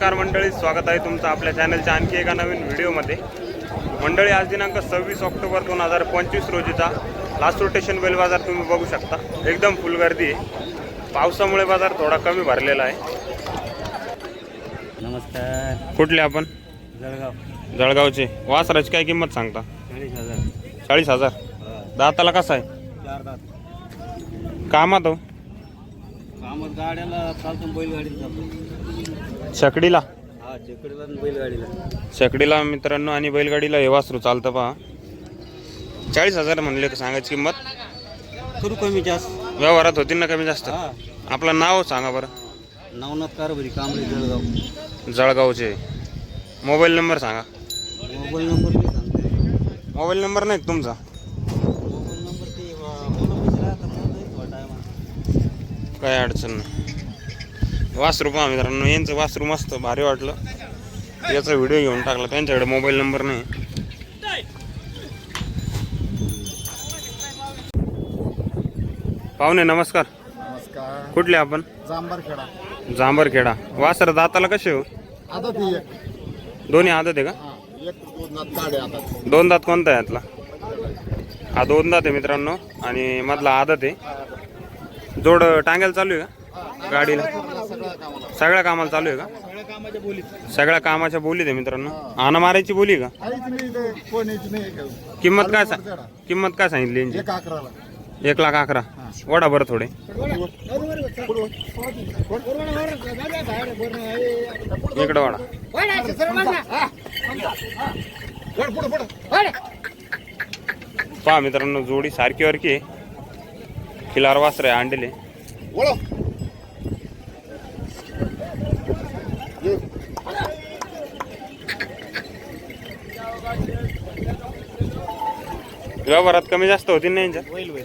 नमस्कार मंडळी स्वागत आहे तुमचं आपल्या चॅनलच्या आणखी एका नवीन व्हिडिओमध्ये. मंडळी आज दिनांक सव्वीस ऑक्टोबर दोन हजार पंचवीस रोजीचा लास्ट रोटेशन बेल बाजार तुम्ही बघू शकता. एकदम फुल गर्दी आहे. पावसामुळे बाजार थोडा कमी भरलेला आहे. नमस्कार. कुठले आपण? जळगाव. जळगावचे. वासराची काय किंमत सांगता? चाळीस हजार. चाळीस हजार. दाताला कसा आहे? कामात हो? कामात गाड्याला चालतो बैलगाडीला छकडीला हा आणि बैलगाडीला. मित्रांनो आणि बैलगाडीला हे वासरू चालतं पहा. चाळीस हजार म्हणले का सांगायची किंमत? करू कमी जास्त. व्यवहारात होतील ना कमी जास्त? हा. आपलं नाव सांगा बरं. नवनाथ कारभारी कांबळे जळगाव. जळगावचे. मोबाईल नंबर सांगा. मोबाईल नंबर मी सांगते. मोबाईल नंबर नाही तुमचा? मोबाईल नंबर ते थोडा काय अडचण नाही. वासरू पहा मित्रांनो यांचं वासरू मस्त भारी वाटलं. याचा व्हिडिओ घेऊन टाकला त्यांच्याकडे मोबाईल नंबर नाही. पाहुणे नमस्कार. नमस्कार. कुठले आपण? जांभरखेडा. जांभरखेडा. वासर दाताला कसे हो? आता ती एक. दोन्ही आदत आहे का? हा एक दोन काढे आता दोन दात कोणता आहे यातला हा दोन दात आहे मित्रांनो. आणि मधला आदत आहे. जोड टांग्याला चालू आहे का? गाडीला. सगळ्या कामाला चालू आहे का? सगळ्या कामाच्या बोलीत आहे मित्रांनो. आना मारायची बोली का का? किंमत काय किंमत काय सांगितली यांची? एक लाख अकरा. वडा बरं थोडे. इकडं वडा. पहा मित्रांनो जोडी सारखी वारखी आहे. खिलार वासर आहे. अंडेले व्यवहारात कमी जास्त होतील ना यांच्या होईल होईल.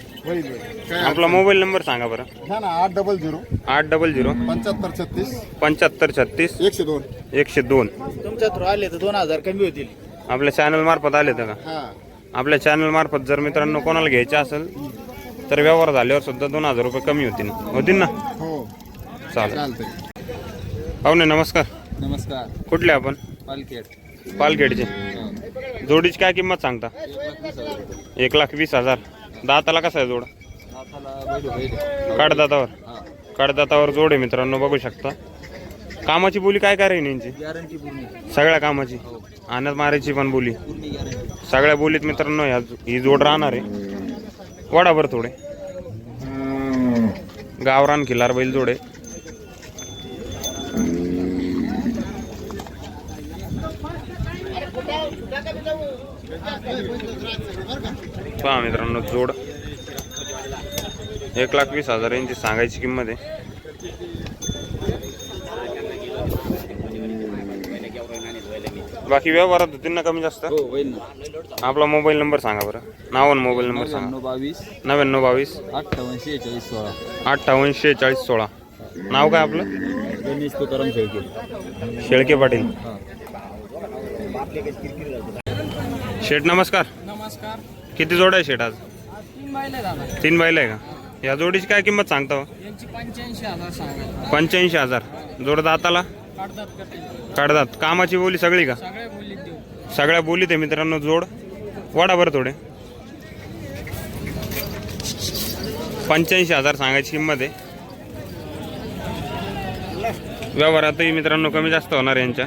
काय आपला मोबाईल नंबर सांगा बरं. घ्या ना आठ डबल झिरो. आठ डबल झिरो. पंच्याहत्तर छत्तीस. पंच्याहत्तर छत्तीस. एकशे दोन. एकशे दोन. तुमच्या थ्रू आले तर दोन हजार कमी होतील. आपल्या चॅनल मार्फत आले तर का? हा. आपल्या चॅनल मार्फत जर मित्रांनो कोणाला घ्यायचे असेल तर व्यवहार झाल्यावर सुद्धा दोन हजार रुपये कमी होतील. होतील ना? हो. चालेल. चालतंय. पाहुणे नमस्कार. नमस्कार. कुठले आपण? पालखेड. पालखेडचे. जोडीची काय किंमत सांगता? एक लाख वीस हजार. दाताला कसा आहे जोड? कडदातावर हा कडदातावर जोड आहे मित्रांनो बघू शकता. कामाची बोली काय काय राहील यांची? सगळ्या कामाची? आणत मारायची पण बोली. सगळ्या बोलीत मित्रांनो ह्या ही जोड राहणार आहे. वडाभर थोडे. गावरान खिलार बैल जोडे पहा मित्रांनो जोड. एक लाख वीस हजार यांची सांगायची किंमत आहे. बाकी व्यवहारात होतील ना कमी जास्त. हो आपला मोबाईल नंबर सांगा बरं. नाव आणि मोबाईल नंबर सांगा. बावीस. नव्याण्णव बावीस. अठ्ठावन्न शेहेचाळीस सोळा. अठ्ठावन्न शेहेचाळीस सोळा. नाव काय आपलं? गणेश तुकाराम शेळके. शेळके पाटील. शेठ नमस्कार. नमस्कार. किती जोड आहे शेठ आज? तीन झाला तीन बैल आहे का? या जोडीची काय किंमत सांगता हो? यांची पंच्याऐंशी हजार सांगायला पंच्याऐंशी हजार. जोड दाताला? काढतात कामाची बोली सगळी का? सगळे बोलीत देऊ. सगळ्या बोलीत आहे मित्रांनो जोड. वाडा बरं थोडे. पंच्याऐंशी हजार सांगायची किंमत आहे. व्यवहारातही मित्रांनो कमी जास्त होणार यांच्या.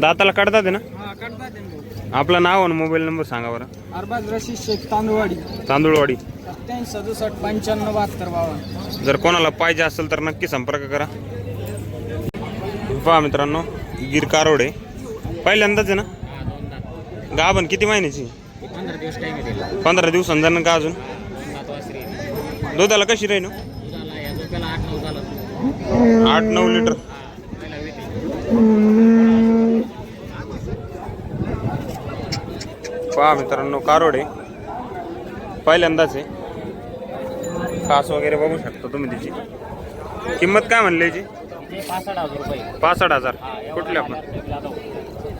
दाताला काढतात आहे ना? हा काढतात ते भाऊ. आपलं नाव आणि मोबाईल नंबर सांगा बरं. अरबाज रशीद शेख तांदूळवाडी. तांदूळवाडी. सत्याऐंशी सदुसष्ट पंच्याण्णव बहात्तर बावन्न. जर कोणाला पाहिजे असेल तर नक्की संपर्क करा. पहा मित्रांनो गिर कारोडे. पहिल्यांदाच आहे ना? गाभण किती महिन्याची? पंधरा दिवस पंधरा दिवसांना का अजून? दुधाला कशी राहील हो? आठ नऊ लिटर. पहा मित्रांनो कारोडे. पहिल्यांदाच आहे. कास वगैरे बघू शकता तुम्ही तिची. किंमत काय म्हणली याची? पासष्ट हजार. रुपये पासष्ट हजार एवढा कुठले आपण? लागला.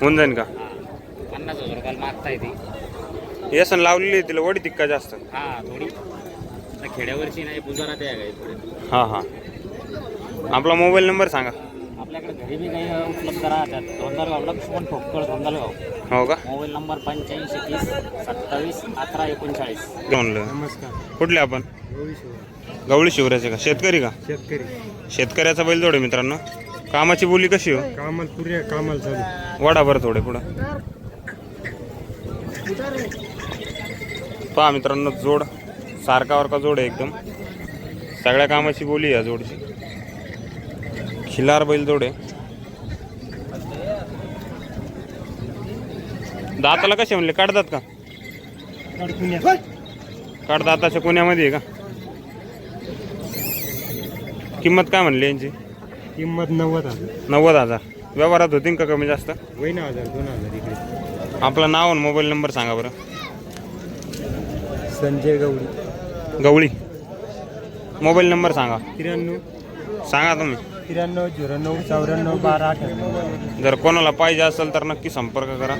होऊन जाईन का? पन्नास हजार रुपयाला मागता येते येसन लावलेली तिला वडी तिक्का जास्त. हा थोडी. खेड्यावरची नाही पुजारात काय हां हां. आपला मोबाईल नंबर सांगा. आपल्याकडे घरी बी काही उपलब्ध राहतात. धोंदरगावला पण ठोकळ धोंदरगाव हो का? मोबाईल नंबर पंच्याऐंशी तीस सत्तावीस अकरा एकोणचाळीस. म्हणलं नमस्कार. कुठले आपण? गवळी शिवराचे का? शेतकरी का? शेतकरी. शेतकऱ्याचा बैलजोड आहे मित्रांनो. कामाची बोली कशी हो? कामाल पुरे कामाल चालू. वडा बरं थोडे पुढं. पहा मित्रांनो जोड सारखा वारका जोड आहे एकदम. सगळ्या कामाची बोली आहे या जोडची. खिलार बैल जोड. आहे दाताला कसे म्हणले? काढतात का? काढ दाताच्या पुण्यामध्ये आहे का? किंमत काय म्हणली यांची? किंमत नव्वद हजार. नव्वद हजार. व्यवहारात होतील का कमी जास्त? वैन हजार दोन हजार इकडे. आपलं नाव आणि मोबाईल नंबर सांगा बरं. संजय गवडी गवळी. मोबाईल नंबर सांगा. त्र्याण्णव. सांगा तुम्ही. त्र्याण्णव झिरो नऊ चौऱ्याण्णव बारा अठ्ठ्याण्णव जर कोणाला पाहिजे असेल तर नक्की संपर्क करा.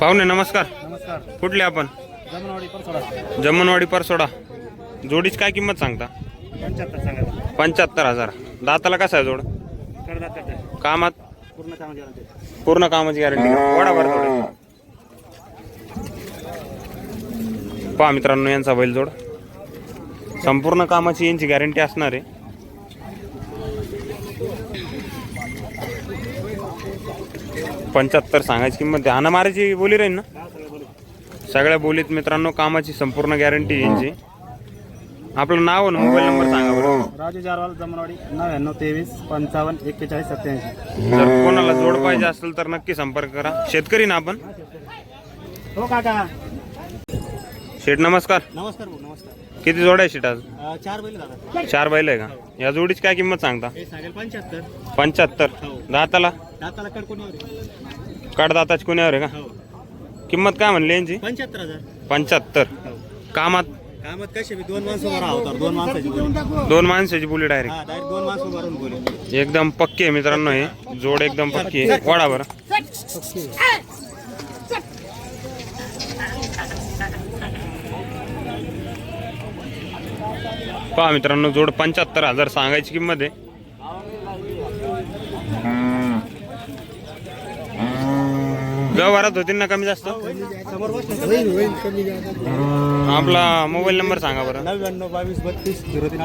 पाहुणे नमस्कार. नमस्कार. कुठले आपण? जमनवाडी पण सोडा जमनवाडी परसोडा. जोडीची काय किंमत सांगता? पंच्याहत्तर सांगा पंच्याहत्तर हजार. दाताला कसा आहे जोड? कामात? पूर्ण कामाची पूर्ण कामाची गॅरंटी वडा भर थोडे पहा मित्रांनो यांचा बैलजोड संपूर्ण कामाची यांची गॅरंटी असणार आहे. पंच्याहत्तर सांगायची किंमत आहे हाना मारायची बोली राहील ना? सगळ्या बोलीत मित्रांनो कामाची संपूर्ण गॅरंटी यांची. आपलं नाव आणि मोबाईल नंबर सांगा. राजू जारवाल जमनवाडी नव्याण्णव तेवीस पंचावन्न एक्केचाळीस सत्याऐंशी. जर कोणाला जोड पाहिजे असेल तर नक्की संपर्क करा. शेतकरी ना आपण? हो काका. शेठ नमस्कार. नमस्कार भाऊ नमस्कार. किती जोड आहे शेट आज? अं, चार बैल दादा. चार बैल आहे का? या जोडीची काय किंमत सांगता? हे सांगेल पंच्याहत्तर. पंच्याहत्तर. दाताला? दाताला कडकोणी कडदाताची कोण्यावर आहे का? हो. किंमत काय म्हणली यांची? पंच्याहत्तर हजार. पंच्याहत्तर. हो. दोन माणसं उभं राहतात दोन माणसाची बोली. दोन माणसाची बोली डायरेक्ट हा डायरेक्ट दोन माणसं बोले. एकदम पक्की आहे मित्रांनो हे. जोड एकदम पक्की आहे. वाडा बरं. पहा मित्रांनो जोड पंच्याहत्तर हजार सांगायची किंमत आहे. व्यवहारात होतील ना कमी जास्त? आपला मोबाईल नंबर सांगा बरं. नव्याण्णव बावीस बत्तीस झिरो तीन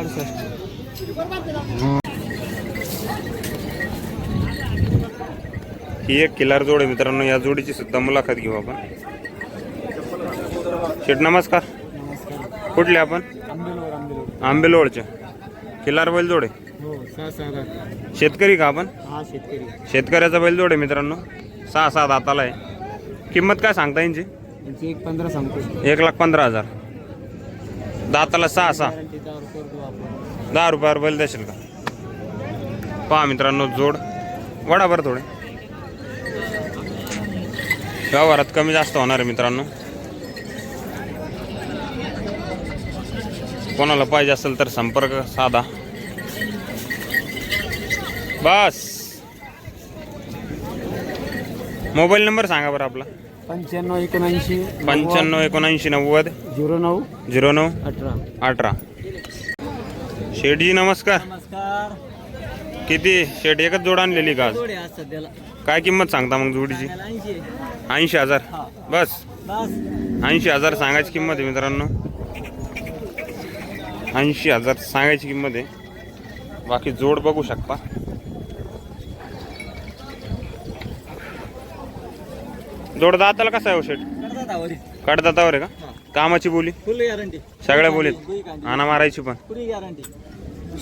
ही एक किल्लार जोड आहे मित्रांनो. या जोडीची सुद्धा मुलाखत घेऊ आपण. शेठ नमस्कार. कुठले आपण? आंबेलोर आंबेलोर आंबेलोळचे. किल्लार बैल जोड आहे. हो शेतकरी का आपण? शेतकरी. शेतकऱ्याचा बैल जोड आहे मित्रांनो. सहा सात हाताला आहे. किंमत काय सांगता यांची? एक पंधरा सांगतो. एक लाख पंधरा हजार. दाताला सहा सहा. दहा रुपयावर बैल देशील का? पहा मित्रांनो जोड. वडा बरं थोडे. व्यवहारात कमी जास्त होणार आहे मित्रांनो. कोणाला पाहिजे असेल तर संपर्क साधा. बस. मोबाईल नंबर सांगा बरं आपला. पंच्याण्णव एकोणऐंशी पंच्याण्णव एकोणऐंशी नव्वद झिरो नऊ झिरो नऊ अठरा. अठरा. शेठजी नमस्कार. नमस्कार. किती? शेट एकच जोड आणलेली का आज? थोडे आज सध्याला. काय किंमत सांगता मग जोडीची? ऐंशी ऐंशी हजार. बस. बस. ऐंशी हजार सांगायची किंमत आहे मित्रांनो. ऐंशी हजार सांगायची किंमत आहे. बाकी जोड बघू शकता. जोड दाताला कसा आहे शेट कडदातावर आहे. का? कामाची बोली? सगळ्या बोलीत? आणा मारायची पण.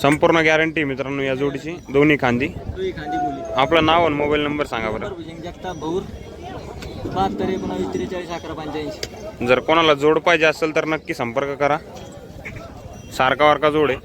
संपूर्ण गॅरंटी मित्रांनो या जोडीची. दोन्ही खांदी. आपलं नाव आणि मोबाईल नंबर सांगा बरं. जर कोणाला जोड पाहिजे असेल तर नक्की संपर्क करा. सारखा वारका जोड आहे.